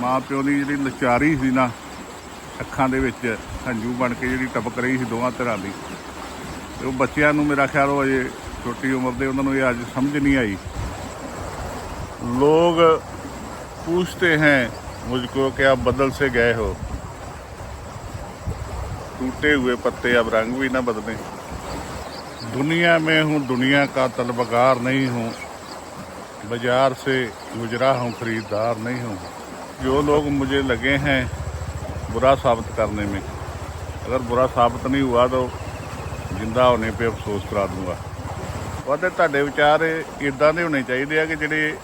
ਮਾਂ ਪਿਓ ਦੀ ਜਿਹੜੀ ਨਚਾਰੀ ਸੀ ਨਾ ਅੱਖਾਂ ਦੇ ਵਿੱਚ ਹੰਝੂ ਬਣ ਕੇ ਜਿਹੜੀ ਟਪਕ ਰਹੀ ਸੀ ਦੋਵਾਂ ਧਿਰਾਂ ਦੀ ਤੇ ਉਹ ਬੱਚਿਆਂ ਨੂੰ ਮੇਰਾ ਖਿਆਲ ਉਹ ਅਜੇ ਛੋਟੀ ਉਮਰ ਦੇ ਉਹਨਾਂ ਨੂੰ ਇਹ ਅੱਜ ਸਮਝ ਨਹੀਂ ਆਈ लोग पूछते हैं मुझको कि आप बदल से गए हो टूटे हुए पत्ते अब रंग भी ना बदले दुनिया में हूँ दुनिया का तलबगार नहीं हूँ बाजार से गुजरा हूँ खरीदार नहीं हूँ जो लोग मुझे लगे हैं बुरा साबित करने में अगर बुरा साबित नहीं हुआ तो जिंदा होने पे अफसोस करा दूंगा ਉਹਦੇ ਤੁਹਾਡੇ ਵਿਚਾਰ ਇਦਾਂ ਦੇ ਹੋਣੇ ਚਾਹੀਦੇ ਆ ਕਿ ਜਿਹੜੇ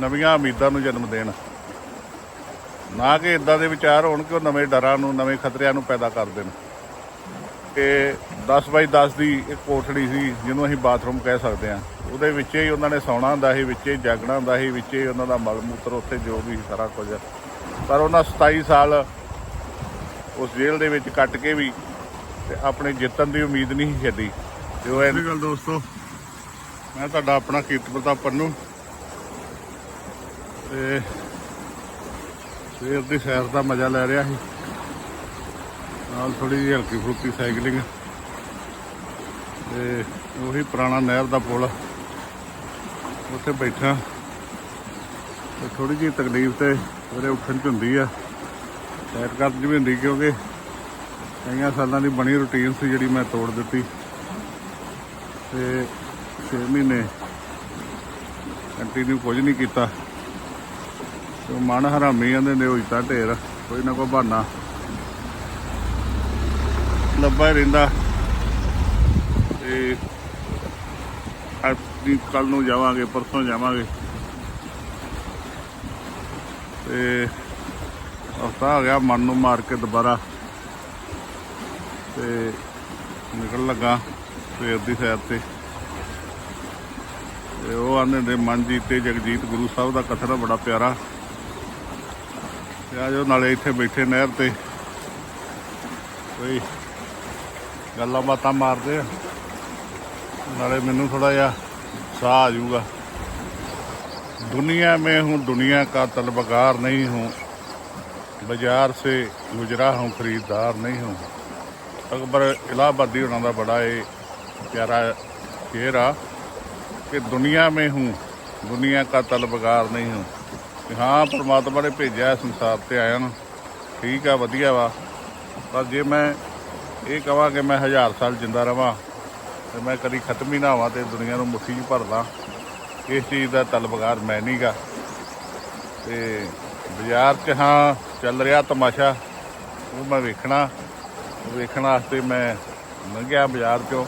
ਨਵੀਆਂ ਉਮੀਦਾਂ ਨੂੰ ਜਨਮ ਦੇਣ ਨਾ ਕਿ ਇਦਾਂ ਦੇ ਵਿਚਾਰ ਹੋਣ ਕਿ ਉਹ ਨਵੇਂ ਡਰਾਂ ਨੂੰ ਨਵੇਂ ਖਤਰਿਆਂ ਨੂੰ ਪੈਦਾ ਕਰ ਦੇਣ ਕਿ 10 ਬਾਈ 10 ਦੀ ਇੱਕ ਕੋਠੜੀ ਸੀ ਜਿਹਨੂੰ ਅਸੀਂ ਬਾਥਰੂਮ ਕਹਿ ਸਕਦੇ ਆ ਉਹਦੇ ਵਿੱਚ ਹੀ ਉਹਨਾਂ ਨੇ ਸੌਣਾ ਹੁੰਦਾ ਸੀ, ਵਿੱਚ ਹੀ ਜਾਗਣਾ ਹੁੰਦਾ ਸੀ, ਵਿੱਚ ਹੀ ਉਹਨਾਂ ਦਾ ਮਲ ਮੂਤਰ ਉੱਥੇ ਜੋ ਵੀ ਸਾਰਾ ਕੁਝ। ਪਰ ਉਹਨਾਂ 27 ਸਾਲ ਉਸ ਜੇਲ੍ਹ ਦੇ ਵਿੱਚ ਕੱਟ ਕੇ ਵੀ ਤੇ ਆਪਣੇ ਜਿੱਤਣ ਦੀ ਉਮੀਦ ਨਹੀਂ ਸੀ ਛੱਡੀ। ਤੇ ਉਹ ਇਹ ਗੱਲ ਦੋਸਤੋ। ਮੈਂ ਤੁਹਾਡਾ ਆਪਣਾ ਕੀਰਤ ਪ੍ਰਤਾਪ ਪੰਨੂ। ਤੇ ਸਵੇਰ ਦੀ ਸੈਰ ਦਾ ਮਜ਼ਾ ਲੈ ਰਿਹਾ ਸੀ। ਨਾਲ ਥੋੜੀ ਜਿਹੀ ਹਲਕੀ ਫੁਲਕੀ ਸਾਈਕਲਿੰਗ। ਤੇ ਉਹੀ ਪੁਰਾਣਾ ਨਹਿਰ ਦਾ ਪੁਲ। ਉੱਥੇ ਬੈਠਾ। ਤੇ ਥੋੜੀ ਜਿਹੀ ਤਕਲੀਫ ਤੇ ਸਵੇਰੇ ਉੱਠਣ ਚ ਹੁੰਦੀ ਆ। ਸੈਰ ਕਰਨ ਚ ਵੀ ਹੁੰਦੀ ਕਿਉਂਕਿ ਕਈਆਂ ਸਾਲਾਂ ਦੀ ਬਣੀ ਰੁਟੀਨ ਸੀ ਜਿਹੜੀ ਮੈਂ ਤੋੜ ਦਿੱਤੀ। ਤੇ 6 ਮਹੀਨੇ ਕੰਟੀਨਿਊ ਕੁਝ ਨਹੀਂ ਕੀਤਾ। ਤੇ ਮਨ ਹਰਾਮੀ ਜਾਂਦੇ ਨੇ, ਹੋਈ ਤਾਂ ਢੇਰ, ਕੋਈ ਨਾ ਕੋਈ ਬਹਾਨਾ। ਲੱਭਾ ਹੀ ਰਹਿੰਦਾ। ਤੇ ਅੱਜ ਕੱਲ ਨੂੰ ਜਾਵਾਂਗੇ, ਪਰਸੋਂ ਜਾਵਾਂਗੇ। ਤੇ ਹਫਤਾ ਆ ਗਿਆ ਮਨ ਨੂੰ ਮਾਰ ਕੇ ਦੁਬਾਰਾ। ਤੇ ਨਿਕਲ ਲੱਗਾ ਸਵੇਰ ਦੀ ਸੈਰ ਤੇ। ਤੇ ਉਹ ਆਂਦੇ ਦੇ ਮਨਜੀਤ ਤੇ ਜਗਜੀਤ ਗੁਰੂ ਸਾਹਿਬ ਦਾ ਕਥਨ ਬੜਾ ਪਿਆਰਾ। ਤੇ ਆਜੋ ਨਾਲੇ ਇੱਥੇ ਬੈਠੇ ਨਹਿਰ ਤੇ। ਕੋਈ ਗੱਲਾਂ ਬਾਤਾਂ ਮਾਰਦੇ ਆ। ਨਾਲੇ ਮੈਨੂੰ ਥੋੜਾ ਜਿਹਾ ਸਾਹ ਆ ਜਾਊਗਾ दुनिया में हूँ दुनिया का तलबगार नहीं हूँ बाजार से गुजरा हूँ खरीदार नहीं हूँ ਅਕਬਰ ਇਲਾਹਾਬਾਦੀ ਉਹਨਾਂ ਦਾ ਬੜਾ ਇਹ ਪਿਆਰਾ ਸ਼ੇਰ ਆ ਕਿ ਦੁਨੀਆ ਮੈਂ ਹੂੰ ਦੁਨੀਆ ਦਾ ਤਲਬਗਾਰ ਨਹੀਂ ਹੂੰ ਕਿ ਹਾਂ ਪ੍ਰਮਾਤਮਾ ਨੇ ਭੇਜਿਆ ਇਸ ਸੰਸਾਰ ਤੇ ਆਇਆ ਨਾ ਠੀਕ ਆ ਵਧੀਆ ਵਾ ਪਰ ਜੇ ਮੈਂ ਇਹ ਕਹਾਂ ਕਿ ਮੈਂ ਹਜ਼ਾਰ ਸਾਲ ਜਿੰਦਾ ਰਵਾਂ ਤੇ ਮੈਂ ਕਦੀ ਖਤਮ ਹੀ ਨਾ ਹੋਵਾਂ ਤੇ ਦੁਨੀਆ ਨੂੰ ਮੁੱਠੀ 'ਚ ਭਰਦਾ ਇਸ ਚੀਜ਼ ਦਾ ਤਲਬਗਾਰ ਮੈਂ ਨਹੀਂਗਾ ਤੇ ਬਾਜ਼ਾਰ 'ਚ ਹਾਂ ਚੱਲ ਰਿਹਾ ਤਮਾਸ਼ਾ, ਉਹ ਮੈਂ ਵੇਖਣਾ। ਵੇਖਣ ਵਾਸਤੇ ਮੈਂ ਲੰਘਿਆ ਬਾਜ਼ਾਰ 'ਚੋਂ,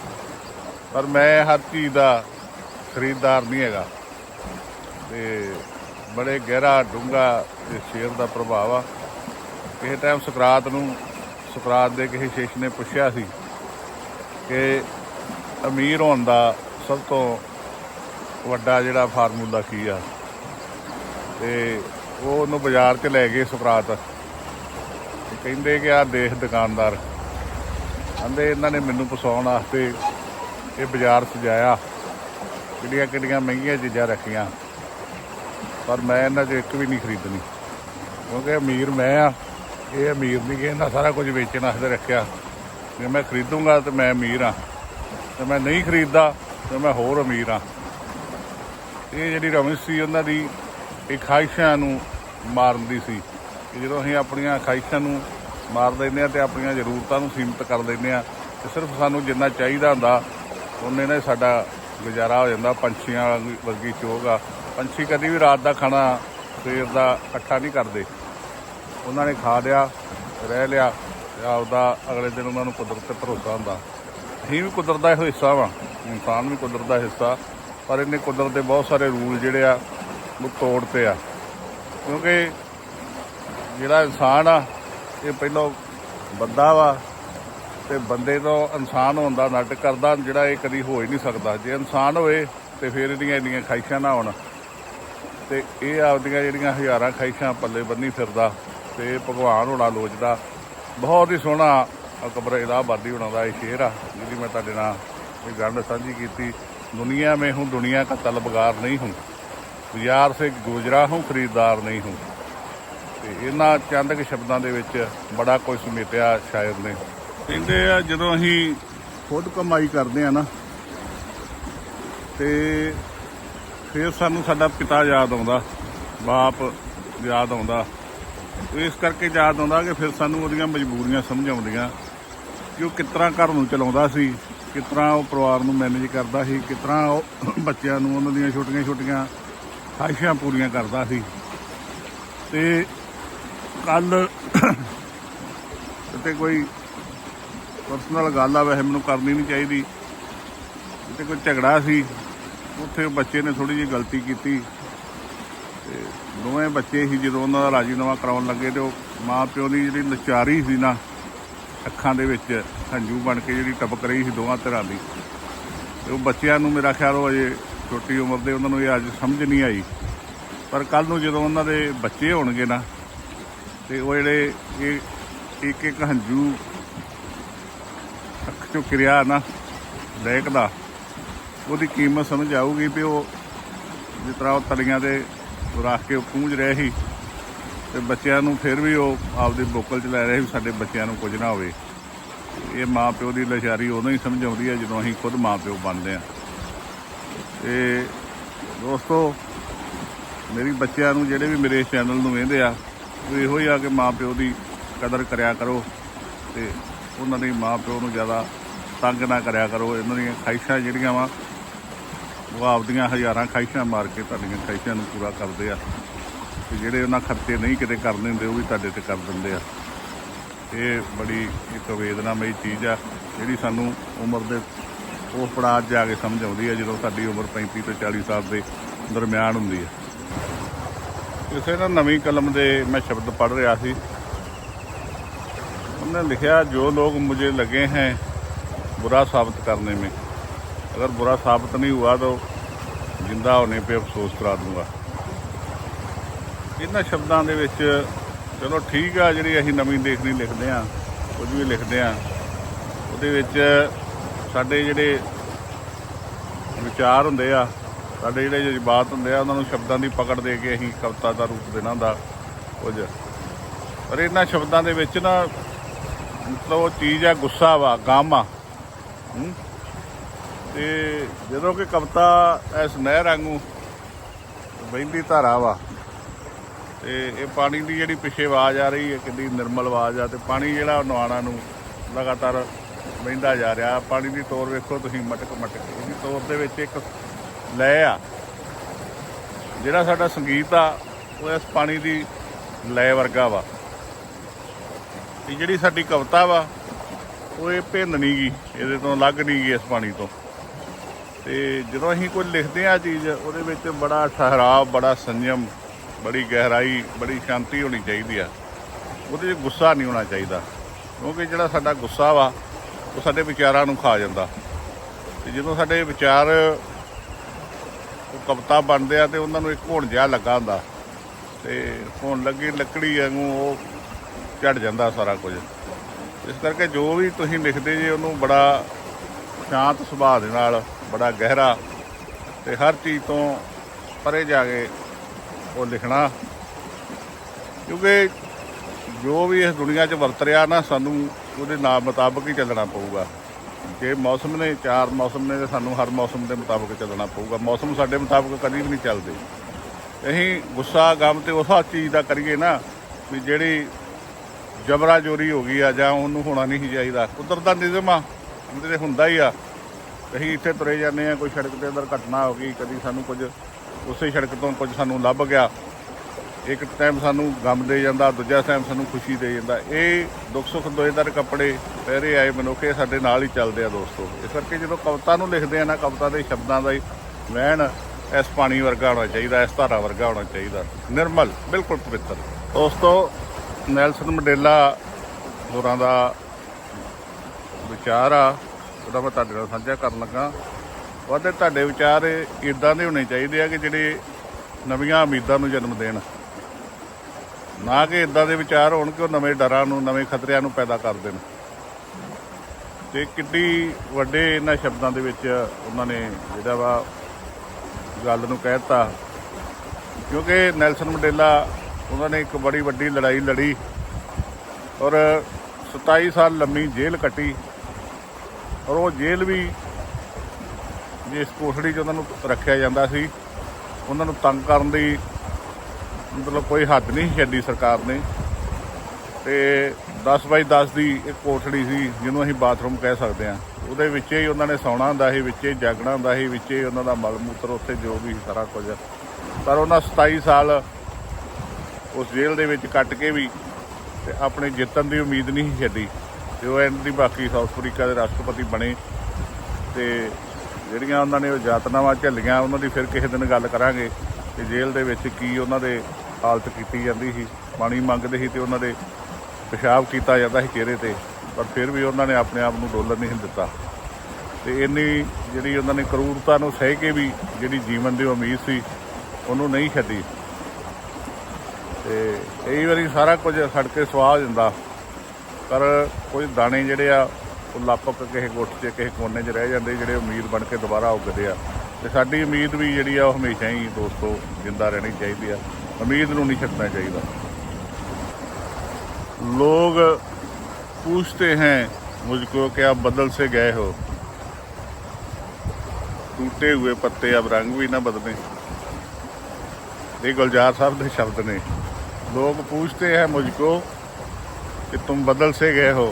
ਪਰ ਮੈਂ ਹਰ ਚੀਜ਼ ਦਾ ਖਰੀਦਦਾਰ ਨਹੀਂ ਹੈਗਾ। ਤੇ ਬੜੇ ਗਹਿਰਾ ਡੂੰਘਾ ਤੇ ਸ਼ੇਰ ਦਾ ਪ੍ਰਭਾਵ ਆ। ਕਿਸੇ ਟਾਈਮ ਸੁਕਰਾਤ ਨੂੰ, ਸੁਕਰਾਤ ਦੇ ਕਿਸੇ ਸ਼ਿਸ਼ ਨੇ ਪੁੱਛਿਆ ਸੀ ਕਿ ਅਮੀਰ ਹੋਣ ਦਾ ਸਭ ਤੋਂ ਵੱਡਾ ਜਿਹੜਾ ਫਾਰਮੂਲਾ ਕੀ ਆ? ਤੇ ਉਹ ਉਹਨੂੰ ਬਾਜ਼ਾਰ 'ਚ ਲੈ ਗਏ ਸੁਕਰਾਤ ਕਹਿੰਦੇ ਕਿ ਆ ਦੇਖ ਦੁਕਾਨਦਾਰ। ਕਹਿੰਦੇ ਇਹਨਾਂ ਨੇ ਮੈਨੂੰ ਫਸਾਉਣ ਵਾਸਤੇ ਇਹ ਬਾਜ਼ਾਰ ਸਜਾਇਆ। ਕਿੱਡੀਆਂ ਕਿੱਡੀਆਂ ਮਹਿੰਗੀਆਂ ਚੀਜ਼ਾਂ ਰੱਖੀਆਂ। ਪਰ ਮੈਂ ਇਹਨਾਂ 'ਚ ਇੱਕ ਵੀ ਨਹੀਂ ਖਰੀਦਣੀ। ਕਿਉਂਕਿ ਅਮੀਰ ਮੈਂ ਆ। ਇਹ ਅਮੀਰ ਨਹੀਂ ਕਿ ਇਹਨਾਂ ਸਾਰਾ ਕੁਝ ਵੇਚਣ ਵਾਸਤੇ ਰੱਖਿਆ। ਜੇ ਮੈਂ ਖਰੀਦੂੰਗਾ ਤੇ ਮੈਂ ਅਮੀਰ ਆ। ਤੇ ਮੈਂ ਨਹੀਂ ਖਰੀਦਦਾ ਤੇ ਮੈਂ ਹੋਰ ਅਮੀਰ ਆ ਇਹ ਜਿਹੜੀ ਰਮਨ ਸੀ, ਉਹਨਾਂ ਦੀ ਇਹ ਖਾਹਿਸ਼ਾਂ ਨੂੰ ਮਾਰਨ ਦੀ ਸੀ। ਕਿ ਜਦੋਂ ਅਸੀਂ ਆਪਣੀਆਂ ਖਾਹਿਸ਼ਾਂ ਨੂੰ ਮਾਰ ਦਿੰਦੇ ਆ ਤੇ ਆਪਣੀਆਂ ਜ਼ਰੂਰਤਾਂ ਨੂੰ ਸੀਮਿਤ ਕਰ ਦਿੰਦੇ ਆ ਤੇ ਸਿਰਫ ਸਾਨੂੰ ਜਿੰਨਾ ਚਾਹੀਦਾ ਹੁੰਦਾ, ਉਹਨੇ ਨਾਲ ਹੀ ਸਾਡਾ ਗੁਜ਼ਾਰਾ ਹੋ ਜਾਂਦਾ। ਪੰਛੀਆਂ ਵਰਗੀ ਚੋਗ ਆ। ਪੰਛੀ ਕਦੀ ਵੀ ਰਾਤ ਦਾ ਖਾਣਾ, ਸਵੇਰ ਦਾ ਇਕੱਠਾ ਨਹੀਂ ਕਰਦੇ। ਉਹਨਾਂ ਨੇ ਖਾ ਲਿਆ, ਰਹਿ ਲਿਆ ਆਪਦਾ ਅਗਲੇ ਦਿਨ ਉਹਨਾਂ ਨੂੰ ਕੁਦਰਤ ਤੇ ਭਰੋਸਾ ਹੁੰਦਾ। ਅਸੀਂ ਵੀ ਕੁਦਰਤ ਦਾ ਇਹੋ ਹਿੱਸਾ ਵਾਂ, ਇਨਸਾਨ ਵੀ ਕੁਦਰਤ ਦਾ ਹਿੱਸਾ, ਪਰ ਇਹਨੇ ਕੁਦਰਤ ਦੇ ਬਹੁਤ ਸਾਰੇ ਰੂਲ ਜਿਹੜੇ ਆ, ਉਹ ਤੋੜਤੇ ਆ। ਕਿਉਂਕਿ ਜਿਹੜਾ ਇਨਸਾਨ ਆ, ਇਹ ਪਹਿਲਾਂ ਬੰਦਾ ਵਾ, ਤੇ ਬੰਦੇ ਤੋਂ ਇਨਸਾਨ ਹੋਣ ਦਾ ਨਾਟਕ ਕਰਦਾ, ਜਿਹੜਾ ਇਹ ਕਦੀ ਹੋ ਹੀ ਨਹੀਂ ਸਕਦਾ। ਜੇ ਇਨਸਾਨ ਹੋਵੇ ਤੇ ਫਿਰ ਇਹਦੀਆਂ ਇੰਨੀਆਂ ਖਾਹਿਸ਼ਾਂ ਨਾ ਹੋਣ। ਤੇ ਇਹ ਆਪਦੀਆਂ ਜਿਹੜੀਆਂ ਹਜ਼ਾਰਾਂ ਖਾਹਿਸ਼ਾਂ ਪੱਲੇ ਬੰਨੀ ਫਿਰਦਾ, ਤੇ ਭਗਵਾਨ ਹੋਣਾ ਲੋਚਦਾ। ਬਹੁਤ ਹੀ ਸੋਹਣਾ ਆ ਕਬਰ ਇਲਾਹਾਬਾਦੀ ਉਹਨਾਂ ਦਾ ਇਹ ਸ਼ੇਰ ਆ, ਜਿਹਦੀ ਮੈਂ ਤੁਹਾਡੇ ਨਾਲ ਇਹ ਗੱਲ ਸਾਂਝੀ ਕੀਤੀ। ਦੁਨੀਆ ਮੇ ਹੂੰ, ਦੁਨੀਆ ਦਾ ਤਲਬਗਾਰ ਨਹੀਂ ਹੂੰ। ਬਾਜ਼ਾਰ ਸੇ ਗੁਜਰਾ ਹੂੰ, ਖਰੀਦਦਾਰ ਨਹੀਂ ਹੂੰ। ਤੇ ਇਹਨਾਂ ਚੰਦ ਸ਼ਬਦਾਂ ਦੇ ਵਿੱਚ ਬੜਾ ਕੁਝ ਸਮੇਟਿਆ ਸ਼ਾਇਦ ਨੇ। ਕਹਿੰਦੇ ਆ, ਜਦੋਂ ਅਸੀਂ ਖੁਦ ਕਮਾਈ ਕਰਦੇ ਆ ਨਾ, ਤੇ ਫਿਰ ਸਾਨੂੰ ਸਾਡਾ ਪਿਤਾ ਯਾਦ ਆਉਂਦਾ, ਬਾਪ ਯਾਦ ਆਉਂਦਾ। ਇਸ ਕਰਕੇ ਯਾਦ ਆਉਂਦਾ ਕਿ ਫਿਰ ਸਾਨੂੰ ਉਹਦੀਆਂ ਮਜਬੂਰੀਆਂ ਸਮਝ ਆਉਂਦੀਆਂ। ਕਿ ਉਹ ਕਿਸ ਤਰ੍ਹਾਂ ਘਰ ਨੂੰ ਚਲਾਉਂਦਾ ਸੀ, ਕਿਸ ਤਰ੍ਹਾਂ ਉਹ ਪਰਿਵਾਰ ਨੂੰ ਮੈਨੇਜ ਕਰਦਾ ਸੀ, ਕਿਸ ਤਰ੍ਹਾਂ ਉਹ ਬੱਚਿਆਂ ਨੂੰ ਉਹਨਾਂ ਦੀਆਂ ਛੋਟੀਆਂ ਛੋਟੀਆਂ ਖਾਹਿਸ਼ਾਂ ਪੂਰੀਆਂ ਕਰਦਾ ਸੀ। ਤੇ ਕੱਲ ਤੇ ਕੋਈ ਪਰਸਨਲ ਗੱਲ ਆ, ਵੈਸੇ ਮੈਨੂੰ ਕਰਨੀ ਨਹੀਂ ਚਾਹੀਦੀ। ਤੇ ਕੋਈ ਝਗੜਾ ਸੀ, ਉੱਥੇ ਉਹ ਬੱਚੇ ਨੇ ਥੋੜੀ ਜਿਹੀ ਗਲਤੀ ਕੀਤੀ। ਤੇ ਦੋਵੇਂ ਬੱਚੇ ਸੀ ਜਦੋਂ ਉਹਨਾਂ ਦਾ ਰਾਜੀਨਾਮਾ ਕਰਾਉਣ ਲੱਗੇ ਤੇ ਉਹ ਮਾਂ ਪਿਓ ਦੀ ਜਿਹੜੀ ਲਚਾਰੀ ਸੀ ਨਾ ਅੱਖਾਂ ਦੇ ਵਿੱਚ ਹੰਝੂ ਬਣ ਕੇ ਜਿਹੜੀ ਟਪਕ ਰਹੀ ਸੀ ਦੋਵਾਂ ਤਰ੍ਹਾਂ ਦੀ। ਤੇ ਉਹ ਬੱਚਿਆਂ ਨੂੰ ਮੇਰਾ ਖਿਆਲ ਉਹ ਅਜੇ ਛੋਟੀ ਉਮਰ ਦੇ ਉਹਨਾਂ ਨੂੰ ਇਹ ਅੱਜ ਸਮਝ ਨਹੀਂ ਆਈ। ਪਰ ਕੱਲ ਨੂੰ ਜਦੋਂ ਉਹਨਾਂ ਦੇ ਬੱਚੇ ਹੋਣਗੇ ਨਾ, ਤੇ ਉਹ ਜਿਹੜੇ ਇਹ ਇੱਕ ਇੱਕ ਹੰਝੂ ਅੱਖ ਚੋਂ ਕਿਰਿਆ ਨਾ ਦਾ ਉਹਦੀ ਕੀਮਤ ਸਮਝ ਆਊਗੀ ਵੀ ਉਹ ਜਿਸ ਤਰ੍ਹਾਂ ਉਹ ਤਲੀਆਂ ਦੇ ਰੱਖ ਕੇ ਉਹ ਪੂੰਝ ਰਹੇ ਸੀ। ਤੇ ਬੱਚਿਆਂ ਨੂੰ ਫਿਰ ਵੀ ਉਹ ਆਪਦੀ ਬੋਕਲ ਚ ਲੈ ਰਹੇ ਵੀ ਸਾਡੇ ਬੱਚਿਆਂ ਨੂੰ ਕੁਝ ਨਾ ਹੋਵੇ। ਇਹ ਮਾਂ ਪਿਓ ਦੀ ਲਾਚਾਰੀ ਉਦੋਂ ਹੀ ਸਮਝ ਆਉਂਦੀ ਹੈ ਜਦੋਂ ਅਸੀਂ ਖੁਦ ਮਾਂ ਪਿਓ ਬਣਦੇ ਆ ਤੇ ਦੋਸਤੋ, ਮੇਰੀ ਬੱਚਿਆਂ ਨੂੰ ਜਿਹੜੇ ਵੀ ਮੇਰੇ ਚੈਨਲ ਨੂੰ ਵੇਖਦੇ ਆ, ਉਹ ਇਹੋ ਹੀ ਆ ਕਿ ਮਾਂ ਪਿਓ ਦੀ ਕਦਰ ਕਰਿਆ ਕਰੋ ਤੇ ਉਹਨਾਂ ਦੀ ਮਾਂ ਪਿਓ ਨੂੰ ਜ਼ਿਆਦਾ ਤੰਗ ਨਾ ਕਰਿਆ ਕਰੋ। ਇਹਨਾਂ ਦੀਆਂ ਖਾਹਿਸ਼ਾਂ ਜਿਹੜੀਆਂ ਵਾ, ਉਹ ਆਪਦੀਆਂ ਹਜ਼ਾਰਾਂ ਖਾਹਿਸ਼ਾਂ ਮਾਰ ਕੇ ਤੁਹਾਡੀਆਂ ਖਾਹਿਸ਼ਾਂ ਨੂੰ ਪੂਰਾ ਕਰਦੇ ਆ। ਤੇ ਜਿਹੜੇ ਉਹਨਾਂ ਖਰਚੇ ਨਹੀਂ ਕਿਤੇ ਕਰਨੇ ਹੁੰਦੇ ਉਹ ਵੀ ਤੁਹਾਡੇ ਤੇ ਕਰ ਦਿੰਦੇ ਆ। ਇਹ ਬੜੀ ਇੱਕ ਵੇਦਨਾਮਈ ਚੀਜ਼ ਆ, ਜਿਹੜੀ ਸਾਨੂੰ ਉਮਰ ਦੇ ਉਹ ਪੜਾਅ ਜਾ ਕੇ ਸਮਝ ਆਉਂਦੀ ਹੈ ਜਦੋਂ ਸਾਡੀ ਉਮਰ 35 ਤੋਂ 40 ਸਾਲ ਦੇ ਦਰਮਿਆਨ ਹੁੰਦੀ ਆ। ਇਸੇ ਨਾਲ ਨਵੀਂ ਕਲਮ ਦੇ ਮੈਂ ਸ਼ਬਦ ਪੜ੍ਹ ਰਿਹਾ ਸੀ। ਉਹਨੇ ਲਿਖਿਆ, ਜੋ ਲੋਕ ਮੁਝੇ ਲਗੇ ਹੈ बुरा साबित करने में अगर बुरा साबित नहीं हुआ तो ਜਿੰਦਾ होने पे ਅਫਸੋਸ ਕਰਾ ਦੂੰਗਾ। ਇਹਨਾਂ ਸ਼ਬਦਾਂ ਦੇ ਵਿੱਚ ਚਲੋ ਠੀਕ ਆ, ਜਿਹੜੀ ਅਸੀਂ ਨਵੀਂ ਦੇਖਣੀ ਲਿਖਦੇ ਆ ਕੁਝ ਵੀ ਲਿਖਦੇ ਆ ਉਹਦੇ ਵਿੱਚ ਸਾਡੇ ਜਿਹੜੇ ਵਿਚਾਰ ਹੁੰਦੇ ਆ, ਸਾਡੇ ਜਿਹੜੇ ਜਜ਼ਬਾਤ ਹੁੰਦੇ ਆ, ਉਹਨਾਂ ਨੂੰ ਸ਼ਬਦਾਂ ਦੀ ਪਕੜ ਦੇ ਕੇ ਅਸੀਂ ਕਵਿਤਾ ਦਾ ਰੂਪ ਦੇਣਾ ਹੁੰਦਾ, ਕੁਝ ਪਰ ਇਹਨਾਂ ਸ਼ਬਦਾਂ ਦੇ ਵਿੱਚ ਨਾ ਮਤਲਬ ਉਹ ਚੀਜ਼ ਆ, ਗੁੱਸਾ ਵਾ, ਗਮ ਆ ਹੂੰ? ਤੇ ਜਦੋਂ ਕਿ ਕਵਿਤਾ ਇਸ ਨਹਿਰ ਵਾਂਗੂ ਵਹਿੰਦੀ ਧਾਰਾ ਵਾ ਤੇ ਇਹ ਪਾਣੀ ਦੀ ਜਿਹੜੀ ਪਿੱਛੇ ਆਵਾਜ਼ ਆ ਰਹੀ ਹੈ, ਕਿੰਨੀ ਨਿਰਮਲ ਆਵਾਜ਼ ਆ ਤੇ ਪਾਣੀ ਜਿਹੜਾ ਨਵਾਣਾ ਨੂੰ ਲਗਾਤਾਰ ਵਹਿੰਦਾ ਜਾ ਰਿਹਾ। ਪਾਣੀ ਦੀ ਤੋਰ ਵੇਖੋ ਤੁਸੀਂ, ਮਟਕ ਮਟਕ। ਇਹਦੀ ਤੋਰ ਦੇ ਵਿੱਚ ਇੱਕ ਲੈ ਆ। ਜਿਹੜਾ ਸਾਡਾ ਸੰਗੀਤ ਆ, ਉਹ ਇਸ ਪਾਣੀ ਦੀ ਲੈ ਵਰਗਾ ਵਾ। ਤੇ ਜਿਹੜੀ ਸਾਡੀ ਕਵਿਤਾ ਵਾ, ਉਹ ਇਹ ਭਿੰਨ ਨਹੀਂ ਗੀ, ਇਹਦੇ ਤੋਂ ਅਲੱਗ ਨਹੀਂ ਗੀ ਇਸ ਪਾਣੀ ਤੋਂ। ਤੇ ਜਦੋਂ ਅਸੀਂ ਕੁਝ ਲਿਖਦੇ ਆ ਚੀਜ਼, ਉਹਦੇ ਵਿੱਚ ਬੜਾ ਠਹਿਰਾਵ, ਬੜਾ ਸੰਯਮ ਬੜੀ ਗਹਿਰਾਈ, ਬੜੀ ਸ਼ਾਂਤੀ ਹੋਣੀ ਚਾਹੀਦੀ ਆ। ਉਹਦੇ 'ਚ ਗੁੱਸਾ ਨਹੀਂ ਹੋਣਾ ਚਾਹੀਦਾ। ਕਿਉਂਕਿ ਜਿਹੜਾ ਸਾਡਾ ਗੁੱਸਾ ਵਾ, ਉਹ ਸਾਡੇ ਵਿਚਾਰਾਂ ਨੂੰ ਖਾ ਜਾਂਦਾ। ਤੇ ਜਦੋਂ ਸਾਡੇ ਵਿਚਾਰ ਉਹ ਕਵਿਤਾ ਬਣਦੇ ਆ ਤੇ ਉਹਨਾਂ ਨੂੰ ਇੱਕ ਹੋਣ ਜਿਹਾ ਲੱਗਾ ਹੁੰਦਾ। ਤੇ ਹੋਣ ਲੱਗੀ, ਲੱਕੜੀ ਵਾਂਗੂ ਉਹ ਝੜ ਜਾਂਦਾ ਸਾਰਾ ਕੁਝ। ਇਸ ਕਰਕੇ ਜੋ ਵੀ ਤੁਸੀਂ ਲਿਖਦੇ ਜੇ, ਉਹਨੂੰ ਬੜਾ ਸ਼ਾਂਤ ਸੁਭਾਅ ਦੇ ਨਾਲ, ਬੜਾ ਗਹਿਰਾ ਤੇ ਹਰ ਚੀਜ਼ ਤੋਂ ਪਰੇ ਜਾ ਕੇ ਉਹ ਲਿਖਣਾ। ਕਿਉਂਕਿ ਜੋ ਵੀ ਇਸ ਦੁਨੀਆ 'ਚ ਵਰਤ ਰਿਹਾ ਨਾ, ਸਾਨੂੰ ਉਹਦੇ ਨਾਲ ਮੁਤਾਬਕ ਹੀ ਚੱਲਣਾ ਪਊਗਾ। ਜੇ ਮੌਸਮ ਨੇ ਚਾਰ ਮੌਸਮ ਨੇ, ਤੇ ਸਾਨੂੰ ਹਰ ਮੌਸਮ ਦੇ ਮੁਤਾਬਕ ਚੱਲਣਾ ਪਊਗਾ। ਮੌਸਮ ਸਾਡੇ ਮੁਤਾਬਕ ਕਦੀ ਵੀ ਨਹੀਂ ਚੱਲਦੇ। ਅਸੀਂ ਗੁੱਸਾ, ਗਮ ਤੇ ਉਸ ਚੀਜ਼ ਦਾ ਕਰੀਏ ਨਾ, ਵੀ ਜਿਹੜੀ ਜਬਰਾ ਜੋਰੀ ਹੋ ਗਈ ਆ, ਜਾਂ ਉਹਨੂੰ ਹੋਣਾ ਨਹੀਂ ਸੀ ਚਾਹੀਦਾ। ਕੁਦਰਤ ਦਾ ਨਿਯਮ ਆ ਉਹਦੇ ਤੇ ਹੁੰਦਾ ਹੀ ਆ। ਅਸੀਂ ਇੱਥੇ ਤੁਰੇ ਜਾਂਦੇ ਆ ਕੋਈ ਸੜਕ ਤੇ ਅੰਦਰ ਘਟਨਾ ਹੋ ਗਈ, ਕਦੀ ਸਾਨੂੰ ਕੁਝ ਉਸੇ ਸੜਕ ਤੋਂ ਕੁਝ ਸਾਨੂੰ ਲੱਭ ਗਿਆ। ਇੱਕ ਟਾਈਮ ਸਾਨੂੰ ਗਮ ਦੇ ਜਾਂਦਾ, ਦੂਜਾ ਟਾਈਮ ਸਾਨੂੰ ਖੁਸ਼ੀ ਦੇ ਜਾਂਦਾ। ਇਹ ਦੁੱਖ ਸੁੱਖ ਦੋਏਦਾਰ ਕੱਪੜੇ ਪਹਿਰੇ ਆਏ ਮਨੁੱਖੇ ਸਾਡੇ ਨਾਲ ਹੀ ਚੱਲਦੇ ਆ ਦੋਸਤੋ। ਇਸ ਕਰਕੇ ਜਦੋਂ ਕਵਿਤਾ ਨੂੰ ਲਿਖਦੇ ਆ ਨਾ, ਕਵਿਤਾ ਦੇ ਸ਼ਬਦਾਂ ਦਾ ਹੀ ਵਹਿਣ ਇਸ ਪਾਣੀ ਵਰਗਾ ਹੋਣਾ ਚਾਹੀਦਾ, ਇਸ ਧਾਰਾ ਵਰਗਾ ਹੋਣਾ ਚਾਹੀਦਾ। ਨਿਰਮਲ, ਬਿਲਕੁਲ ਪਵਿੱਤਰ। ਦੋਸਤੋ, ਨੈਲਸਨ ਮੰਡੇਲਾ ਹੋਰਾਂ ਦਾ ਵਿਚਾਰ ਆ, ਉਹਦਾ ਮੈਂ ਤੁਹਾਡੇ ਨਾਲ ਸਾਂਝਾ ਕਰਨ ਲੱਗਾ। ਉਹਦੇ ਤੁਹਾਡੇ ਵਿਚਾਰ ਇਦਾਂ ਦੇ ਹੋਣੇ ਚਾਹੀਦੇ ਆ ਕਿ ਜਿਹੜੇ ਨਵੀਆਂ ਉਮੀਦਾਂ ਨੂੰ ਜਨਮ ਦੇਣ। ਨਾ ਕਿ ਇਦਾਂ ਦੇ ਵਿਚਾਰ ਹੋਣ ਕਿ ਉਹ ਨਵੇਂ ਡਰਾਂ ਨੂੰ, ਨਵੇਂ ਖਤਰਿਆਂ ਨੂੰ ਪੈਦਾ ਕਰ ਦੇਣ। ਤੇ ਕਿੱਡੀ ਵੱਡੇ ਇਹਨਾਂ ਸ਼ਬਦਾਂ ਦੇ ਵਿੱਚ ਉਹਨਾਂ ਨੇ ਜਿਹੜਾ ਵਾ ਗੱਲ ਨੂੰ ਕਹਿਤਾ ਕਿਉਂਕਿ ਨੈਲਸਨ ਮੰਡੇਲਾ ਉਹਨਾਂ ਨੇ ਇੱਕ ਬੜੀ ਵੱਡੀ ਲੜਾਈ ਲੜੀ ਔਰ 27 ਸਾਲ ਲੰਮੀ ਜੇਲ੍ਹ ਕੱਟੀ। ਔਰ ਉਹ ਜੇਲ੍ਹ ਵੀ ਜਿਸ ਕੋਠੜੀ 'ਚ ਉਹਨਾਂ ਨੂੰ ਰੱਖਿਆ ਜਾਂਦਾ ਸੀ। ਉਹਨਾਂ ਨੂੰ ਤੰਗ ਕਰਨ ਦੀ ਮਤਲਬ ਕੋਈ ਹੱਦ ਨਹੀਂ ਛੱਡੀ ਸਰਕਾਰ ਨੇ। ਤੇ 10 ਬਾਈ 10 ਦੀ ਇੱਕ ਕੋਠੜੀ ਸੀ, ਜਿਹਨੂੰ ਅਸੀਂ ਬਾਥਰੂਮ ਕਹਿ ਸਕਦੇ ਹਾਂ। ਉਹਦੇ ਵਿੱਚ ਹੀ ਉਹਨਾਂ ਨੇ ਸੌਣਾ ਹੁੰਦਾ ਸੀ, ਵਿੱਚ ਹੀ ਜਾਗਣਾ ਹੁੰਦਾ ਸੀ, ਵਿੱਚ ਹੀ ਉਹਨਾਂ ਦਾ ਮਲ ਮੂਤਰ ਉੱਥੇ ਜੋ ਵੀ ਸਾਰਾ ਕੁਝ। ਪਰ ਉਹਨਾਂ 27 ਸਾਲ ਉਸ ਜੇਲ੍ਹ ਦੇ ਵਿੱਚ ਕੱਟ ਕੇ ਵੀ ਤੇ ਆਪਣੇ ਜਿੱਤਣ ਦੀ ਉਮੀਦ ਨਹੀਂ ਸੀ ਛੱਡੀ। ਤੇ ਉਹ ਐਂਡ ਦੀ ਬਾਕੀ ਸਾਊਥ ਅਫਰੀਕਾ ਦੇ ਰਾਸ਼ਟਰਪਤੀ ਬਣੇ। ਤੇ ਜਿਹੜੀਆਂ ਉਹਨਾਂ ਨੇ ਉਹ ਯਾਤਨਾਵਾਂ ਝੱਲੀਆਂ, ਉਹਨਾਂ ਦੀ ਫਿਰ ਕਿਸੇ ਦਿਨ ਗੱਲ ਕਰਾਂਗੇ ਕਿ ਜੇਲ੍ਹ ਦੇ ਵਿੱਚ ਕੀ ਉਹਨਾਂ ਦੇ ਹਾਲਤ ਕੀਤੀ ਜਾਂਦੀ ਸੀ। ਪਾਣੀ ਮੰਗਦੇ ਸੀ ਤੇ ਉਹਨਾਂ ਦੇ ਪਿਸ਼ਾਬ ਕੀਤਾ ਜਾਂਦਾ ਸੀ ਚਿਹਰੇ ਤੇ, ਪਰ ਫਿਰ ਵੀ ਉਹਨਾਂ ਨੇ ਆਪਣੇ ਆਪ ਨੂੰ ਡੋਲਣ ਨਹੀਂ ਦਿੱਤਾ। ਤੇ ਇੰਨੀ ਜਿਹੜੀ ਉਹਨਾਂ ਨੇ ਕਰੂਰਤਾ ਨੂੰ ਸਹਿ ਕੇ ਵੀ ਜਿਹੜੀ ਜੀਵਨ ਦੀ ਉਮੀਦ ਸੀ, ਉਹਨੂੰ ਨਹੀਂ ਛੱਡੀ। ਤੇ ਕਈ ਵਾਰੀ ਸਾਰਾ ਕੁਝ ਸੜ ਕੇ ਸਵਾਹ ਹੋ ਜਾਂਦਾ। ਪਰ ਕੋਈ ਦਾਣੇ ਜਿਹੜੇ ਆ ਉਹ ਲੱਪਕ ਕਿਸੇ ਗੁੱਟ 'ਚ ਕਿਸੇ ਕੋਨੇ 'ਚ ਰਹਿ ਜਾਂਦੇ ਜਿਹੜੇ ਉਮੀਦ ਬਣ ਕੇ ਦੁਬਾਰਾ ਉੱਗਦੇ ਆ ਤੇ ਸਾਡੀ ਉਮੀਦ ਵੀ ਜਿਹੜੀ ਆ ਉਹ ਹਮੇਸ਼ਾ ਹੀ ਦੋਸਤੋ ਜਿੰਦਾ ਰਹਿਣੀ ਚਾਹੀਦੀ ਆ ਉਮੀਦ ਨੂੰ ਨਹੀਂ ਛੱਡਣਾ ਚਾਹੀਦਾ लोग पूछते हैं मुझको कि आप बदल से गए हो टूटे हुए पत्ते अब रंग भी ना बदले ये गुलजार साहब के शब्द ने लोग पूछते हैं मुझको कि तुम बदल से गए हो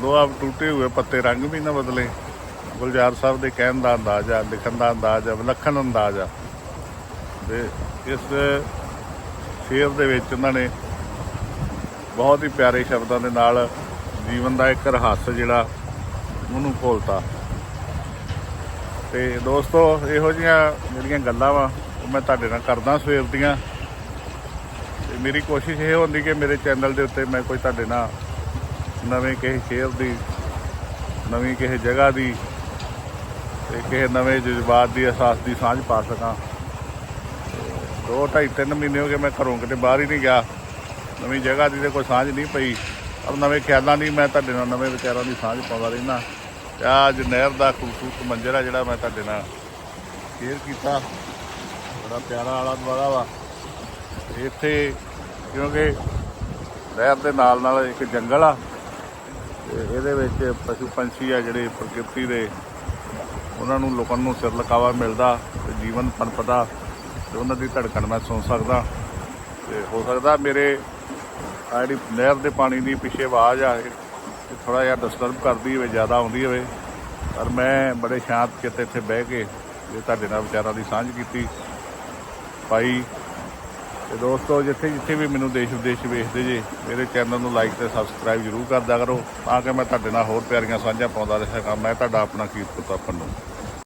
ਦੋ ਆਪ ਟੁੱਟੇ ਹੋਏ, ਪੱਤੇ ਰੰਗ ਵੀ ਨਾ ਬਦਲੇ। ਗੁਲਜ਼ਾਰ ਸਾਹਿਬ ਦੇ ਕਹਿਣ ਦਾ ਅੰਦਾਜ਼ ਆ, ਲਿਖਣ ਦਾ ਅੰਦਾਜ਼ ਆ, ਵਿਲੱਖਣ ਅੰਦਾਜ਼ ਆ। ਤੇ ਇਸ ਸ਼ੇਰ ਦੇ ਵਿੱਚ ਉਹਨਾਂ ਨੇ ਬਹੁਤ ਹੀ ਪਿਆਰੇ ਸ਼ਬਦਾਂ ਦੇ ਨਾਲ ਜੀਵਨ ਦਾ ਇੱਕ ਰਹੱਸ ਜਿਹੜਾ ਉਹਨੂੰ ਖੋਲਤਾ ਤੇ ਦੋਸਤੋ, ਇਹੋ ਜਿਹੀਆਂ ਜਿਹੜੀਆਂ ਗੱਲਾਂ ਵਾ, ਉਹ ਮੈਂ ਤੁਹਾਡੇ ਨਾਲ ਕਰਦਾ ਸਵੇਰ ਦੀਆਂ। ਤੇ ਮੇਰੀ ਕੋਸ਼ਿਸ਼ ਇਹ ਹੁੰਦੀ ਕਿ ਮੇਰੇ ਚੈਨਲ ਦੇ ਉੱਤੇ ਮੈਂ ਕੋਈ ਤੁਹਾਡੇ ਨਾਲ ਨਵੇਂ ਕਿਸੇ ਸ਼ੇਰ ਦੀ, ਨਵੀਂ ਕਿਸੇ ਜਗ੍ਹਾ ਦੀ ਤੇ ਕਿਸੇ ਨਵੇਂ ਜਜ਼ਬਾਤ ਦੀ, ਅਹਿਸਾਸ ਦੀ ਸਾਂਝ ਪਾ ਸਕਾਂ। ਦੋ ਢਾਈ ਤਿੰਨ ਮਹੀਨੇ ਹੋ ਗਏ ਮੈਂ ਘਰੋਂ ਕਿਤੇ ਬਾਹਰ ਹੀ ਨਹੀਂ ਗਿਆ। ਨਵੀਂ ਜਗ੍ਹਾ ਦੀ ਤੇ ਕੋਈ ਸਾਂਝ ਨਹੀਂ ਪਈ। ਪਰ ਨਵੇਂ ਖਿਆਲਾਂ ਦੀ ਮੈਂ ਤੁਹਾਡੇ ਨਾਲ ਨਵੇਂ ਵਿਚਾਰਾਂ ਦੀ ਸਾਂਝ ਪਾਉਂਦਾ ਰਹਿਣਾ ਤੇ ਅੱਜ ਨਹਿਰ ਦਾ ਖੂਬਸੂਰਤ ਮੰਜ਼ਰ ਆ ਜਿਹੜਾ ਮੈਂ ਤੁਹਾਡੇ ਨਾਲ ਸ਼ੇਅਰ ਕੀਤਾ। ਬੜਾ ਪਿਆਰਾ ਆਲਾ ਦੁਆਲਾ ਵਾ। ਇੱਥੇ ਕਿਉਂਕਿ ਨਹਿਰ ਦੇ ਨਾਲ ਨਾਲ ਇੱਕ ਜੰਗਲ ਆ। ਤੇ ਇਹਦੇ ਵਿੱਚ ਪਸ਼ੂ ਪੰਛੀ ਆ ਜਿਹੜੇ ਪ੍ਰਕਿਰਤੀ ਦੇ, ਉਹਨਾਂ ਨੂੰ ਲੋਕਾਂ ਨੂੰ ਸਿਰ ਲਕਾਵਾ ਮਿਲਦਾ ਤੇ ਜੀਵਨ ਪਨਪਦਾ ਤੇ ਉਹਨਾਂ ਦੀ ਧੜਕਣ ਮੈਂ ਸੁਣ ਸਕਦਾ। ਤੇ ਹੋ ਸਕਦਾ ਮੇਰੇ ਜਿਹੜੀ ਨਹਿਰ ਦੇ ਪਾਣੀ ਦੀ ਪਿੱਛੇ ਆਵਾਜ਼ ਆ, ਇਹ ਥੋੜਾ ਜਿਹਾ ਡਿਸਟਰਬ ਕਰਦੀ ਹੋਵੇ, ਜ਼ਿਆਦਾ ਆਉਂਦੀ ਹੋਵੇ। ਪਰ ਮੈਂ ਬੜੇ ਸ਼ਾਂਤ ਕਿਤੇ ਇੱਥੇ ਬਹਿ ਕੇ, ਇਹ ਤੁਹਾਡੇ ਨਾਲ ਵਿਚਾਰਾਂ ਦੀ ਸਾਂਝ ਕੀਤੀ। ਭਾਈ ਤੇ ਦੋਸਤੋ, ਜਿੱਥੇ ਜਿੱਥੇ ਵੀ ਮੈਨੂੰ ਦੇਸ਼ ਵਿਦੇਸ਼ 'ਚ ਵੇਖਦੇ ਜੇ, ਮੇਰੇ ਚੈਨਲ ਨੂੰ ਲਾਈਕ ਤੇ ਸਬਸਕ੍ਰਾਈਬ ਜ਼ਰੂਰ ਕਰਦਾ ਕਰੋ। ਤਾਂ ਕਿ ਮੈਂ ਤੁਹਾਡੇ ਨਾਲ ਹੋਰ ਪਿਆਰੀਆਂ ਸਾਂਝਾ ਪਾਉਂਦਾ ਰਹਾਂਗਾ ਮੈਂ ਤੁਹਾਡਾ ਆਪਣਾ ਕੀਰਤ ਪੁੱਤਰ ਪੰਨੂ